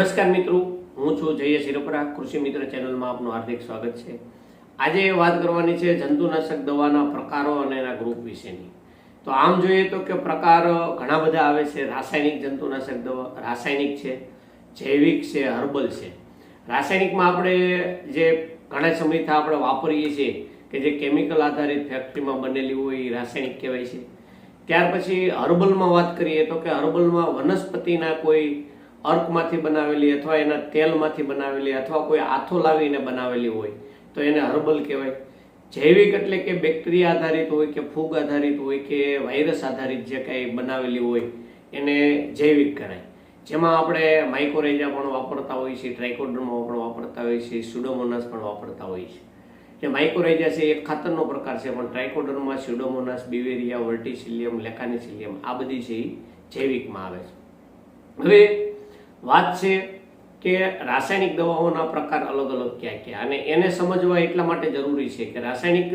નમસ્કાર મિત્રો, હું છું જય શિરોપરા કૃષિ મિત્ર ચેનલમાં આપનું હાર્દિક સ્વાગત છે. આજે વાત કરવાની છે જંતુનાશક દવાના પ્રકારો અને એના ગ્રુપ વિશેની. તો આમ જોઈએ તો કે પ્રકાર ઘણા બધા આવે છે. રાસાયણિક જંતુનાશક દવા, રાસાયણિક છે, જૈવિક છે, હર્બલ છે. રાસાયણિકમાં આપણે જે ઘણા સમયથી આપણે વાપરીએ છીએ કે જે કેમિકલ આધારિત ફેક્ટરીમાં બનેલી હોય, એ રાસાયણિક કહેવાય છે. ત્યાર પછી હર્બલમાં વાત કરીએ તો કે હર્બલમાં વનસ્પતિના કોઈ અર્કમાંથી બનાવેલી અથવા એના તેલમાંથી બનાવેલી અથવા કોઈ આથો લાવીને બનાવેલી હોય, તો એને હર્બલ કહેવાય. જૈવિક એટલે કે બેક્ટેરિયા આધારિત હોય કે ફૂગ આધારિત હોય કે વાયરસ આધારિત જે કાંઈ બનાવેલી હોય, એને જૈવિક કરાય. જેમાં આપણે માઇકોરેજા પણ વાપરતા હોઈએ છીએ ટ્રાઇકોડ્રમા પણ વાપરતા હોઈએ છીએ સુડોમોનાસ પણ વાપરતા હોઈએ છીએ. જે માઇકોરેજા છે એક ખાતરનો પ્રકાર છે, પણ ટ્રાઇકોડ્રમા સ્યુડોમોનાસ બિવેરિયા વર્ટિસિલિયમ લેખાનિસિલિયમ આ બધી છે એ જૈવિકમાં આવે છે. હવે વાત છે કે રાસાયણિક દવાઓના પ્રકાર અલગ અલગ ક્યાં ક્યાં? અને એને સમજવા એટલા માટે જરૂરી છે કે રાસાયણિક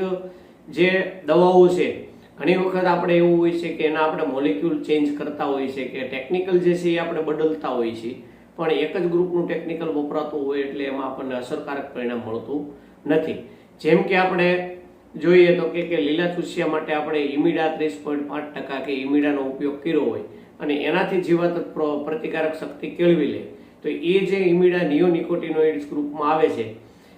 જે દવાઓ છે, ઘણી વખત આપણે એવું હોય છે કે એના આપણે મોલિક્યુલ ચેન્જ કરતા હોઈએ છીએ કે ટેકનિકલ જે છે એ આપણે બદલતા હોઈએ છીએ પણ એક જ ગ્રુપનું ટેકનિકલ વપરાતું હોય એટલે એમાં આપણને અસરકારક પરિણામ મળતું નથી. જેમ કે આપણે જોઈએ તો કે લીલા ચૂસિયા માટે આપણે ઇમિડા ત્રીસ પોઈન્ટ પાંચ ટકા કે ઇમિડાનો ઉપયોગ કર્યો હોય અને એનાથી જીવાત પ્ર- પ્રતિકારક શક્તિ કેળવી લે. તો એ જે ઇમિડા નિયોનિકોટિનોઇડ્સ ગ્રુપમાં આવે છે,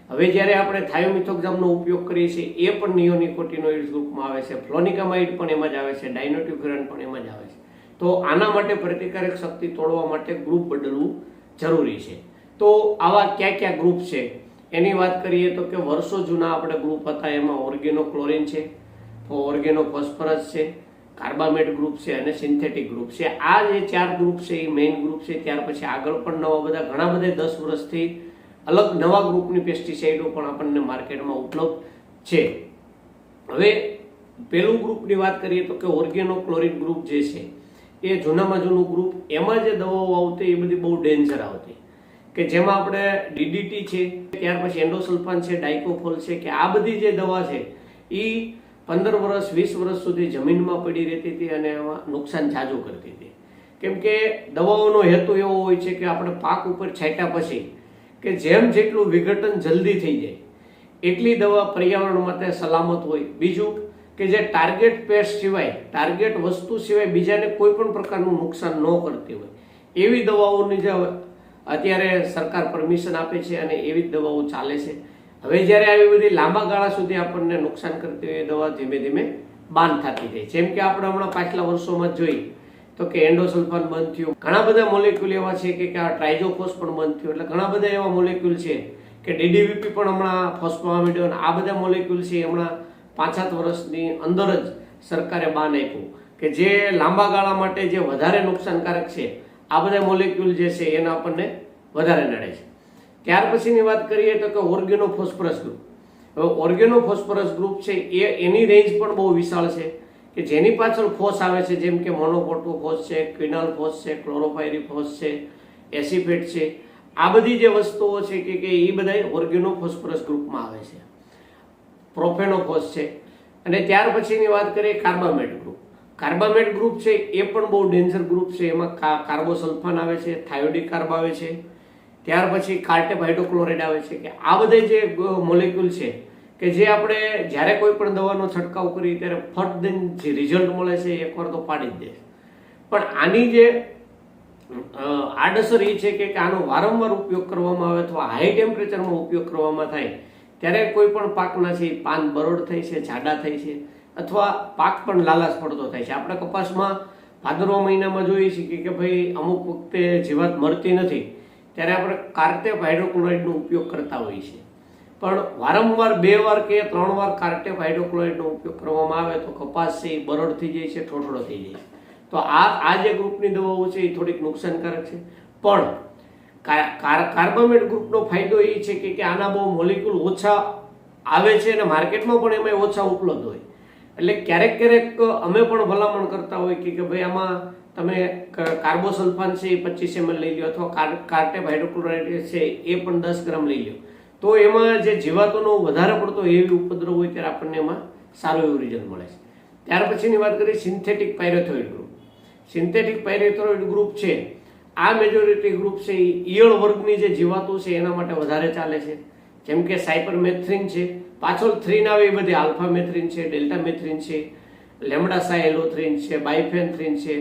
હવે જ્યારે આપણે થાયોમિથોક્ઝામનો ઉપયોગ કરીએ છીએ, એ પણ નિયોનિકોટિનોઇડ્સ ગ્રુપમાં આવે છે, ફ્લોનિકામાઇડ પણ એમાં જ આવે છે ડાયનોટ્યુગ્રન પણ એમાં જ આવે છે. તો આના માટે પ્રતિકારક શક્તિ તોડવા માટે ગ્રુપ બદલવું જરૂરી છે. તો આવા કયા કયા ગ્રુપ છે? એની વાત કરીએ તો કે વર્ષો જૂના આપણે ગ્રુપ હતા, એમાં ઓર્ગેનો ક્લોરિન છે ઓર્ગેનો ફોસ્ફરસ છે કાર્બામેટ ગ્રુપ છે અને સિન્થેટિક ગ્રુપ છે. આ જે ચાર ગ્રુપ છે, એ મેઇન ગ્રુપ છે. ત્યાર પછી આગળ પણ નવા બધા, ઘણા બધા દસ વર્ષથી અલગ નવા ગ્રુપની પેસ્ટિસાઇડો પણ આપણને માર્કેટમાં ઉપલબ્ધ છે. હવે પેલું ગ્રુપની વાત કરીએ તો કે ઓર્ગેનો ક્લોરિન ગ્રુપ જે છે, એ જૂનામાં જૂનું ગ્રુપ, એમાં જે દવાઓ આવતી એ બધી બહુ ડેન્જર આવતી. કે જેમાં આપણે ડીડીટી છે, ત્યાર પછી એન્ડોસલ્ફાન છે ડાયકોફોલ છે, કે આ બધી જે દવા છે એ પંદર વર્ષ, વીસ વર્ષ સુધી જમીનમાં પડી રહેતી હતી અને એમાં નુકસાન જાજુ કરતી હતી. કેમ કે દવાઓનો હેતુ એવો હોય છે કે આપણે પાક ઉપર છાંટ્યા પછી કે જેમ જેટલું વિઘટન જલ્દી થઈ જાય, એટલી દવા પર્યાવરણ માટે સલામત હોય. બીજું કે જે ટાર્ગેટ પેસ્ટ સિવાય ટાર્ગેટ વસ્તુ સિવાય બીજાને કોઈ પણ પ્રકારનું નુકસાન ન કરતી હોય. એવી દવાઓની જે અત્યારે સરકાર પરમિશન આપે છે અને એવી જ દવાઓ ચાલે છે. હવે જ્યારે આવી બધી લાંબા ગાળા સુધી આપણને નુકસાન કરતી હોય એ દવા ધીમે ધીમે બાન થતી જાય. જેમ કે આપણે હમણાં પાછલા વર્ષોમાં જોઈ તો કે એન્ડોસલ્ફાન બંધ થયું. ઘણા બધા મોલેક્યુલ એવા છે કે આ ટ્રાઇઝોફોસ પણ બંધ થયું. એટલે ઘણા બધા એવા મોલેક્યુલ છે કે ડીડીવીપી પણ હમણાં ફોસ્ફોમામિડોન આ બધા મોલેક્યુલ છે હમણાં પાંચ સાત વર્ષની અંદર જ સરકારે બાન આપ્યું. કે જે લાંબા ગાળા માટે જે વધારે નુકસાનકારક છે, આ બધા મોલેક્યુલ જે છે એના આપણને વધારે નડે છે. ત્યાર પછીની વાત કરીએ તો કે ઓર્ગેનો ફોસ્ફરસ ગ્રુપ. હવે ઓર્ગેનો ફોસ્ફરસ ગ્રુપ છે એ એની રેન્જ પણ બહુ વિશાળ છે કે જેની પાછળ ફોસ આવે છે, જેમ કે મોનોકોટો ફોસ છે ક્વિનાલ ફોસ છે ક્લોરોફાયરી ફોસ છે, એસિફેટ છે. આ બધી જે વસ્તુઓ છે કે કે એ બધા ઓર્ગેનો ફોસ્ફરસ ગ્રુપમાં આવે છે. પ્રોફેનોફોસ છે. અને ત્યાર પછીની વાત કરીએ કાર્બામેટ ગ્રુપ. કાર્બામેટ ગ્રુપ છે એ પણ બહુ ડેન્જર ગ્રુપ છે. એમાં કાર્બોસલ્ફાન આવે છે, થાયોડિક કાર્બ આવે છે ત્યાર પછી કાર્ટેપ હાઇડ્રોક્લોરાઇડ આવે છે કે આ બધા જે મોલેક્યુલ છે, કે જે આપણે જ્યારે કોઈ પણ દવાનો છંટકાવ કરીએ ત્યારે ફટ દઈને જે રિઝલ્ટ મળે છે એ એકવાર તો પાડી જ દે. પણ આની જે આડઅસર એ છે કે આનો વારંવાર ઉપયોગ કરવામાં આવે અથવા હાઈ ટેમ્પરેચરમાં ઉપયોગ કરવામાં થાય, ત્યારે કોઈ પણ પાકના છે પાન બરોડ થઈ છે, જાડા થઈ છે, અથવા પાક પણ લાલાશ પડતો થાય છે. આપણે કપાસમાં ભાદરવા મહિનામાં જોઈએ છીએ કે ભાઈ અમુક વખતે જીવાત મળતી નથી. ત્યારે આપણે કાર્ટેપ હાઇડ્રોક્લોરાઇડનો ઉપયોગ કરતા હોઈએ છીએ. પણ વારંવાર બે વાર કે ત્રણ વાર કાર્ટેપ હાઇડ્રોક્લોરાઇડનો ઉપયોગ કરવામાં આવે તો કપાસ છે એ બરડ થઈ જાય છે, ઠોઠળો થઈ જાય છે. તો આ આ જે ગ્રુપની દવાઓ છે એ થોડીક નુકસાનકારક છે. પણ કાર્બામેટ ગ્રુપનો ફાયદો એ છે કે આના બહુ મોલિક્યુલ ઓછા આવે છે અને માર્કેટમાં પણ એમાં ઓછા ઉપલબ્ધ હોય. એટલે ક્યારેક ક્યારેક અમે પણ ભલામણ કરતા હોય કે ભાઈ આમાં તમે કાર્બોસલ્ફાન છે એ પચીસ એમએલ લઈ લો અથવા કાર કાર્ટેપ હાઇડ્રોક્લોરાઇડ છે એ પણ દસ ગ્રામ લઈ લો. તો એમાં જે જીવાતોનો વધારે પડતો એવી ઉપદ્રવ હોય ત્યારે આપણને એમાં સારું એવું રિઝલ્ટ મળે છે. ત્યાર પછીની વાત કરીએ synthetic pyrethroid group synthetic pyrethroid group છે, આ મેજોરિટી ગ્રુપ છે એ ઈયળ વર્ગની જે જીવાતો છે એના માટે વધારે ચાલે છે. જેમ કે સાયપરમેથ્રિન છે, પાછળ થ્રીન આવે એ બધી આલ્ફામેથ્રિન છે ડેલ્ટા મેથ્રિન છે, લેમડા સાયલોથ્રિન છે, બાયફેનથ્રિન છે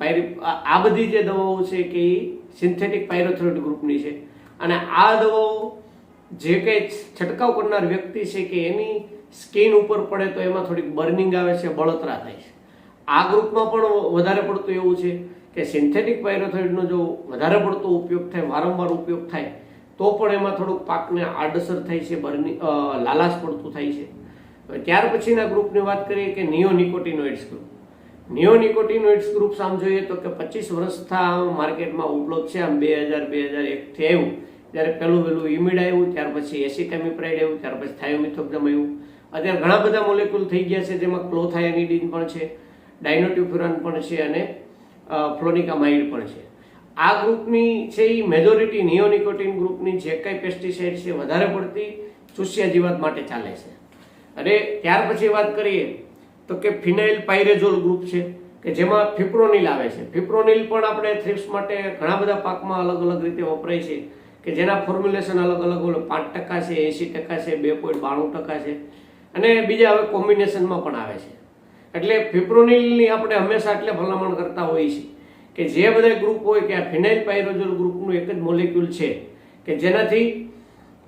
આ બધી જે દવાઓ છે કે એ સિન્થેટિક પાયરોથોરોઇડ ગ્રુપની છે. અને આ દવાઓ જે કંઈ છંટકાવ કરનાર વ્યક્તિ છે કે એની સ્કિન ઉપર પડે તો એમાં થોડીક બર્નિંગ આવે છે, બળતરા થાય છે. આ ગ્રુપમાં પણ વધારે પડતું એવું છે કે સિન્થેટિક પાયરોથોઇડનો જો વધારે પડતો ઉપયોગ થાય, વારંવાર ઉપયોગ થાય, તો પણ એમાં થોડુંક પાકને આડઅસર થાય છે, બર્નિંગ લાલાશ પડતું થાય છે. ત્યાર પછીના ગ્રુપની વાત કરીએ કે નિયોનિકોટિનોઇડ્સ ગ્રુપ નિયોનિકોટિનોઇડ્સ ગ્રુપ આમ જોઈએ તો કે પચીસ વર્ષથી આ માર્કેટમાં ઉપલબ્ધ છે. આમ બે હજાર બે હજાર એકથી આવ્યું. ત્યારે પહેલું પહેલું ઇમિડ આવ્યું, ત્યાર પછી એસિટેમિપ્રાઇડ આવ્યું, ત્યાર પછી થાયોમિથોક્ઝમ આવ્યું. અત્યારે ઘણા બધા મોલેક્યુલ થઈ ગયા છે, જેમાં ક્લોથાયનિડીન પણ છે, ડાયનોટ્યુફ્યુરાન પણ છે અને ફ્લોનિકામાઇડ પણ છે. આ ગ્રુપની છે એ મેજોરિટી નિયોનિકોટિન ગ્રુપની જે કાંઈ પેસ્ટિસાઇડ છે, વધારે પડતી ચૂસ્યા જીવાત માટે ચાલે છે. અને ત્યાર પછી વાત કરીએ તો કે ફિનાઇલ પાયરેઝોલ ગ્રુપ છે, કે જેમાં ફિપ્રોનિલ આવે છે. ફિપ્રોનિલ પણ આપણે થ્રિપ્સ માટે ઘણા બધા પાકમાં અલગ અલગ રીતે વપરાય છે, કે જેના ફોર્મ્યુલેશન અલગ અલગ હોય. પાંચ ટકા છે એંસી ટકા છે, બે પોઈન્ટ બાણું ટકા છે. અને બીજા હવે કોમ્બિનેશનમાં પણ આવે છે. એટલે ફિપ્રોનિલની આપણે હંમેશા એટલે ભલામણ કરતા હોઈએ છીએ, કે જે બધા ગ્રુપ હોય, કે આ ફિનાઇલ પાયરોઝોલ ગ્રુપનું એક જ મોલેક્યુલ છે, કે જેનાથી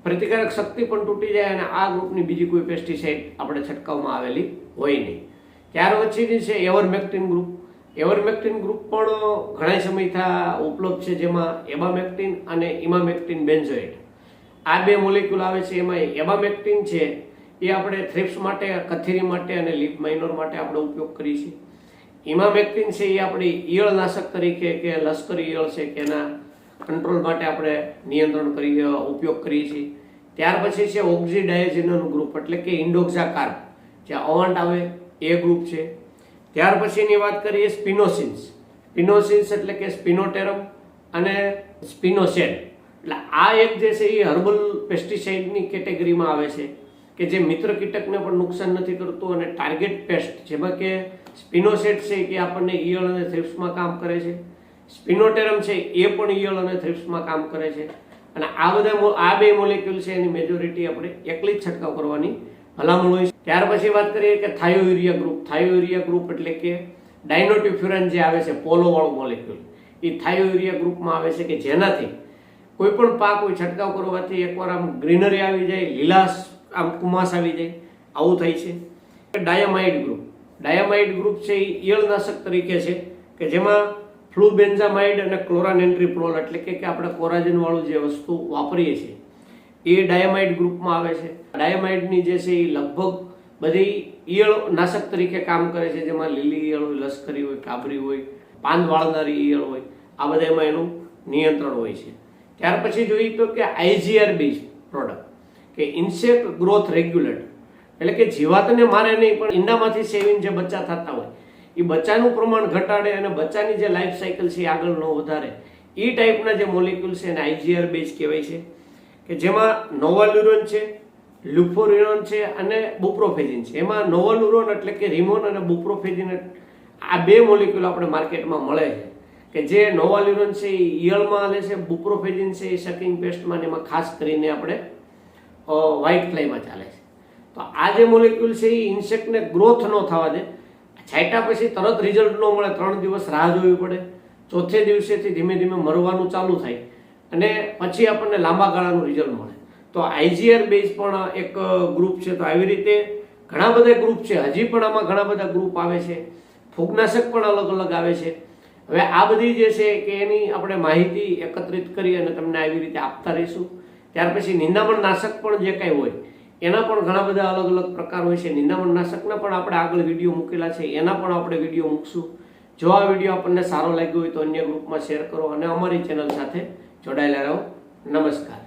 પ્રતિકારક શક્તિ પણ તૂટી જાય અને આ ગ્રુપની બીજી કોઈ પેસ્ટિસાઇડ આપણે છંટકાવમાં આવેલી હોય નહીં. ત્યાર પછીની છે એવરમેક્ટિન ગ્રુપ એવરમેક્ટિન ગ્રુપ પણ ઘણા સમયથી ઉપલબ્ધ છે, જેમાં એબામેક્ટિન અને ઇમામેક્ટિન બેન્ઝોઇટ આ બે મોલેક્યુલ આવે છે, એમાં એબામેક્ટિન છે, એ આપણે થ્રિપ્સ માટે, કથેરી માટે અને લીપ માઇનોર માટે આપણે ઉપયોગ કરીએ છીએ. ઇમામેક્ટિન છે, એ આપણે ઈયળ નાશક તરીકે કે લશ્કરી ઈયળ છે, કે એના કંટ્રોલ માટે આપણે નિયંત્રણ કરી ઉપયોગ કરીએ છીએ. ત્યાર પછી છે ઓક્ઝીડાયઝિનનું ગ્રુપ એટલે કે ઇન્ડોક્ઝાકાર જે અવાંટ આવે એ ગ્રુપ છે. ત્યાર પછીની વાત કરીએ સ્પિનોસિન્સ સ્પિનોસિન્સ એટલે કે સ્પિનોટેરમ અને સ્પિનોસેન એટલે આ એક જે છે એ હર્બલ પેસ્ટિસાઇડની કેટેગરીમાં આવે છે, કે જે મિત્ર કીટકને પણ નુકસાન નથી કરતું અને ટાર્ગેટ પેસ્ટ જેમાં કે સ્પિનોસેટ છે કે આપણને ઈયળ અને થ્રિપ્સમાં કામ કરે છે. સ્પિનોટેરમ છે એ પણ ઈયળ અને થ્રિપ્સમાં કામ કરે છે. અને આ બધા આ બે મોલેક્યુલ છે, એની મેજોરિટી આપણે એકલી જ છંટકાવ કરવાની ભલામણ હોય ત્યાર પછી વાત કરીએ કે થાયોયુરિયા ગ્રુપ. થાયોયુરિયા ગ્રુપ એટલે કે ડાયનોટ્યુફ્યુરન જે આવે છે, પોલોવાળું મોલેક્યુલ. એ થાયોયુરિયા ગ્રુપમાં આવે છે કે જેનાથી કોઈ પણ પાક હોય, છંટકાવ કરવાથી એકવાર આમ ગ્રીનરી આવી જાય, લીલાશ આમ કુમાસ આવી જાય, આવું થાય છે. ડાયામાઇડ ગ્રુપ. ડાયામાઇડ ગ્રુપ છે એ ઈયળનાશક તરીકે છે કે જેમાં ફ્લુબેન્ઝામાઇડ અને ક્લોરાન એન્ટ્રીપ્રોલ એટલે કે આપણે કોરાજનવાળું જે વસ્તુ વાપરીએ છીએ. એ ડાયામાઇડ ગ્રુપમાં આવે છે. ડાયામાઇડની જે છે એ લગભગ બધી ઈયળ નાશક તરીકે કામ કરે છે. જેમાં લીલી ઈયળ હોય, લશ્કરી હોય, કાબરી હોય પાન વાળનારી ઈયળ હોય, આ બધા એમાં એનું નિયંત્રણ હોય છે. ત્યાર પછી જોઈએ તો કે આઈજીઆર બેઝ પ્રોડક્ટ, કે ઇન્સેક્ટ ગ્રોથ રેગ્યુલેટર. એટલે કે જીવાતને મારે નહીં, પણ ઈંડામાંથી સેવિંગ જે બચ્ચા થતા હોય, એ બચ્ચાનું પ્રમાણ ઘટાડે અને બચ્ચાની જે લાઈફ સાયકલ છે એ આગળ ન વધારે એ ટાઈપના જે મોલિક્યુલ છે એને આઈજીઆર બેઝ કહેવાય છે. કે જેમાં નોવાલ્યુરોન છે, લ્યુફોરિનોન છે અને બુપ્રોફેજિન છે. એમાં નોવાલ્યુરોન એટલે કે રિમોન અને બુપ્રોફેજિન આ બે મોલિક્યુલ આપણે માર્કેટમાં મળે છે. કે જે નોવાલ્યુરોન છે એ ઈયળમાં હાલે છે, બુપ્રોફેજિન છે એ શકિંગ પેસ્ટમાં એમાં ખાસ કરીને આપણે વ્હાઇટ ફ્લાયમાં ચાલે છે. તો આ જે મોલિક્યુલ છે એ ઇન્સેક્ટને ગ્રોથ ન થવા દે. છાંટ્યા પછી તરત રિઝલ્ટ ન મળે, ત્રણ દિવસ રાહ જોવી પડે. ચોથે દિવસેથી ધીમે ધીમે મરવાનું ચાલુ થાય. અને પછી આપણને લાંબા ગાળાનું રિઝલ્ટ મળે. તો આઈજીઆર બેઝ પણ એક ગ્રુપ છે. તો આવી રીતે ઘણા બધા ગ્રુપ છે. હજી પણ આમાં ઘણા બધા ગ્રુપ આવે છે. ફૂગનાશક પણ અલગ અલગ આવે છે. હવે આ બધી જે છે કે એની આપણે માહિતી એકત્રિત કરી અને તમને આવી રીતે આપતા રહીશું. ત્યાર પછી નિંદામણ નાશક પણ જે કાંઈ હોય, એના પણ ઘણા બધા અલગ અલગ પ્રકાર હોય છે. નિંદામણ નાશકના પણ આપણે આગળ વીડિયો મૂકેલા છે. એના પણ આપણે વીડિયો મૂકશું. જો આ વીડિયો આપણને સારો લાગ્યો હોય તો અન્ય ગ્રુપમાં શેર કરો અને અમારી ચેનલ સાથે જોડાયેલા રહો. નમસ્કાર.